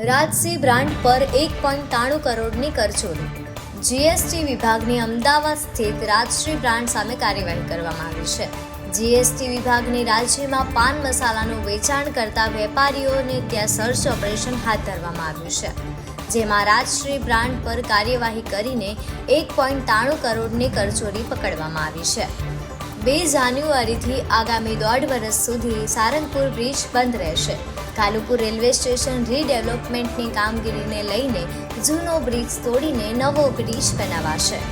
રાજસી brand પર એક point ત્રાણું કરોડની કરચોરી. જીએસટી વિભાગની અમદાવાદ સ્થિત રાજશ્રી બ્રાન્ડ સામે કાર્યવાહી કરવામાં આવી છે. જીએસટી વિભાગની રાજ્યમાં પાન મસાલાનું વેચાણ કરતા વેપારીઓને ત્યાં સર્ચ ઓપરેશન હાથ ધરવામાં આવ્યું છે. જેમાં રાજશ્રી બ્રાન્ડ પર કાર્યવાહી કરીને એક પોઈન્ટ ત્રાણું કરોડની કરચોરી પકડવામાં આવી છે. બે જાન્યુઆરીથી આગામી દોઢ વર્ષ સુધી સારંગપુર બ્રિજ બંધ રહેશે. કાલુપુર રેલવે સ્ટેશન રીડેવલપમેન્ટની કામગીરીને લઈને જૂનો બ્રિજ તોડીને નવો બ્રિજ બનાવાશે.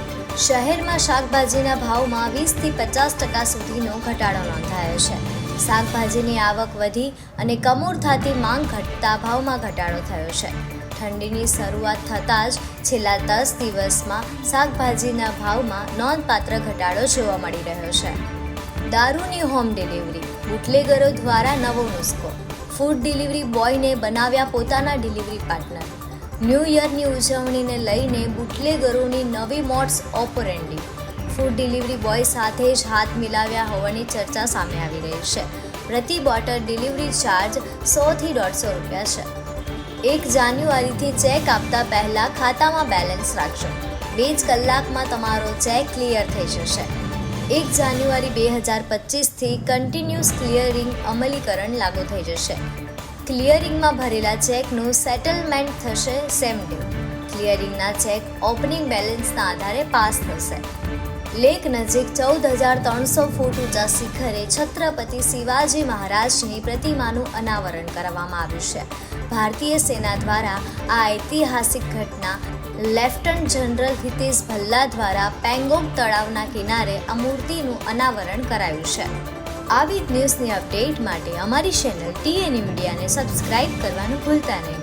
શહેરમાં શાકભાજીના ભાવમાં વીસથી પચાસ ટકા સુધીનો ઘટાડો નોંધાયો છે. શાકભાજીની આવક વધી અને કમૂર થતી માંગ ઘટતા ભાવમાં ઘટાડો થયો છે. ઠંડીની શરૂઆત થતાં જ છેલ્લા દસ દિવસમાં શાકભાજીના ભાવમાં નોંધપાત્ર ઘટાડો જોવા મળી રહ્યો છે. દારૂની હોમ ડિલિવરી, બુટલેગરો દ્વારા નવો નુસ્ખો, ફૂડ ડિલિવરી બોયને બનાવ્યા પોતાના ડિલિવરી પાર્ટનર. ન્યૂ યરની ઉજવણીને લઈને બુટલેગરોની નવી modus operandi. Food delivery boy સાથે જ હાથ મિલાવ્યા હોવાની ચર્ચા સામે આવી રહી છે. પ્રતિ બોટલ ડિલિવરી ચાર્જ સોથી દોઢસો રૂપિયા છે. એક જાન્યુઆરીથી ચેક આપતા પહેલા ખાતામાં બેલેન્સ રાખજો. બે જ કલાકમાં તમારો ચેક ક્લિયર થઈ જશે. એક જાન્યુઆરી બે હજાર પચીસથી કન્ટિન્યુઅસ ક્લિયરિંગ અમલીકરણ લાગુ થઈ જશે. ક્લિયરિંગમાં ભરેલા ચેકનું સેટલમેન્ટ થશે સેમ ડે. ક્લિયરિંગના ચેક ઓપનિંગ બેલેન્સના આધારે પાસ થશે. લેક નજીક ચૌદ હજાર ત્રણસો ફૂટ ઊંચા શિખરે છત્રપતિ શિવાજી મહારાજની પ્રતિમાનું અનાવરણ કરવામાં આવ્યું છે. ભારતીય સેના દ્વારા આ ઐતિહાસિક ઘટના લેફ્ટનન્ટ જનરલ હિતેશ ભલ્લા દ્વારા પેંગોંગ તળાવના કિનારે આ મૂર્તિનું અનાવરણ કરાયું છે. આવી જ ન્યૂઝની અપડેટ માટે અમારી ચેનલ ટીએન મીડિયાને સબસ્ક્રાઇબ કરવાનું ભૂલતા નહીં.